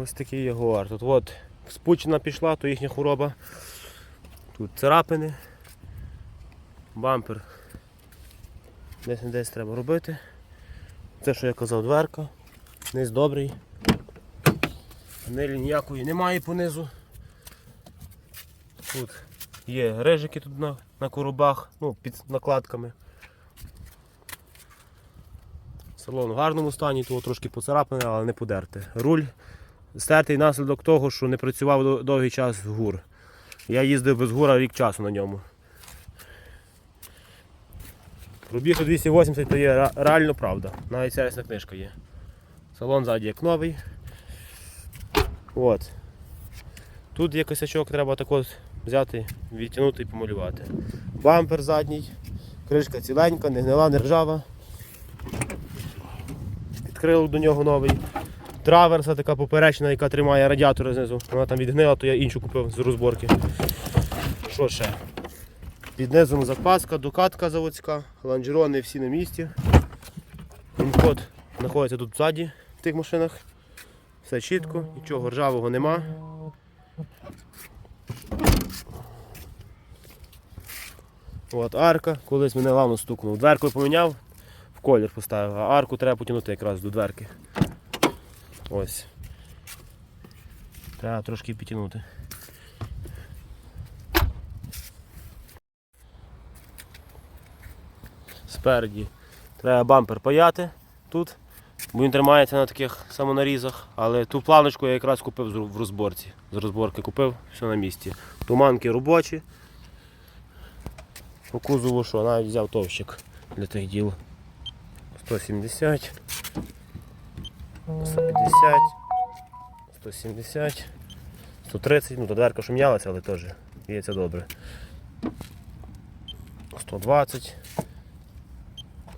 Ось такий ягуар. Тут от спучена пішла, то їхня хвороба. Тут царапини. Бампер. Десь не десь треба робити. Це, що я казав, дверка. Низ добрий. Панелі ніякої немає понизу. Тут є рижики тут на, на коробах, ну, під накладками. Салон в гарному стані, того трошки поцарапане, але не подерте. Руль стертий наслідок того, що не працював довгий час гур. Я їздив без гура рік часу на ньому. Пробіг у 280 то є реально правда. Навіть сервісна книжка є. Салон ззаді як новий. От. Тут є косячок, треба так от взяти, відтягнути і помалювати. Бампер задній, кришка ціленька, не гнила, не ржава. Підкрилок до нього новий. Траверса така поперечна, яка тримає радіатори знизу. Вона там відгнила, то я іншу купив з розборки. Що ще? Під низом запаска, докатка заводська, ланжерони всі на місці. Інкод знаходиться тут ззаді в тих машинах. Все чітко, нічого ржавого нема. От арка, колись мене лавно стукнув. Дверку поміняв, в колір поставив, а арку треба потягнути якраз до дверки. Ось. Треба трошки підтягнути. Спереді треба бампер паяти тут, бо він тримається на таких самонарізах, але ту планочку я якраз купив в розборці. З розборки купив, все на місці. Туманки робочі. По кузову що, навіть взяв товщик для тих діл. 170, 150, 170, 130, ну то дверка шум'ялася, але теж це добре. 120,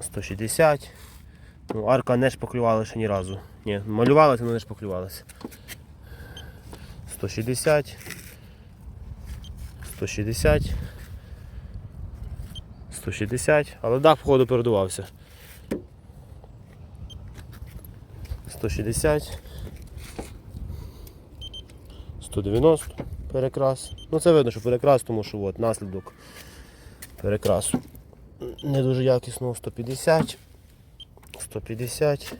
160. Ну, арка не шпаклювала ще ні разу. Ні, малювалася, але не шпаклювалася. 160. 160. 160, але дах походу передувався. 160. 190 перекрас. Ну це видно, що перекрас, тому що от, наслідок перекрасу. Не дуже якісного 150. 150.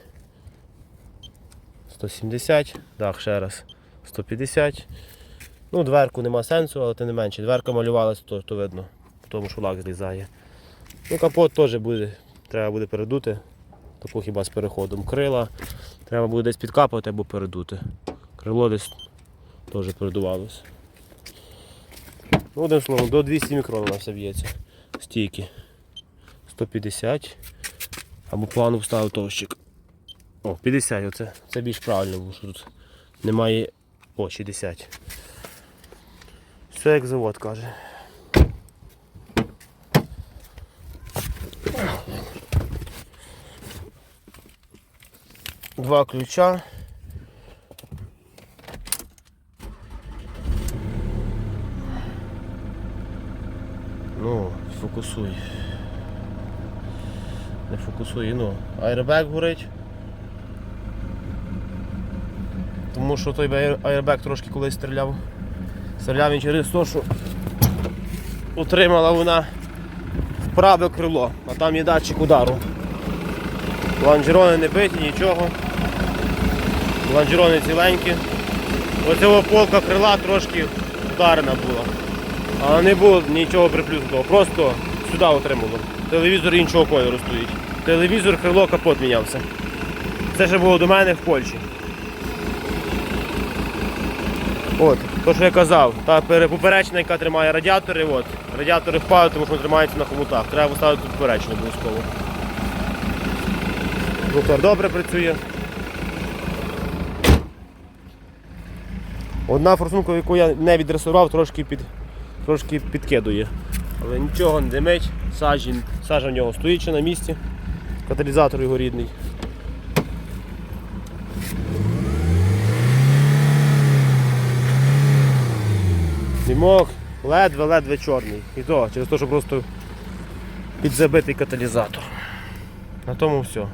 170. Дах ще раз. 150. Ну, дверку нема сенсу, але тим не менше. Дверка малювалася, то, то видно, тому що лак злізає. Ну, капот теж буде, треба буде передути. Таку хіба з переходом. Крила. Треба буде десь підкапати або передути. Крило десь теж передувалося. Ну, одним словом, до 200 мікрон вона все б'ється. Стійки. 150. Або плану вставив товщик. О, 50, оце. Це більш правильно, бо що тут немає. О, 60. Все як завод каже. Два ключа. Ну, фокусуй. Не фокусуй, ну. Аербек горить. Тому що той аер- аербек трошки колись стріляв. Стріляв він через те, що утримала вона вправе крило, а там є датчик удару. Ланжерони не биті, нічого. Ланжерони ціленькі. Оцього полка крила трошки вдарена була. Але не було нічого приплюснутого, просто сюди отримало. Телевізор іншого кольору стоїть. Телевізор, крило, капот мінявся. Це ще було до мене в Польщі. От, то що я казав, та поперечна, яка тримає радіатори, от, радіатори впали, тому що тримаються на хомутах. Треба поставити поперечну обов'язково. Мотор добре працює. Одна форсунка, яку я не відресурував, трошки, під, трошки підкидує. Але нічого не димить, сажі, сажа в нього стоїть ще на місці. Каталізатор його рідний. Димок ледве-ледве чорний. І то через те, що просто підзабитий каталізатор. На тому все.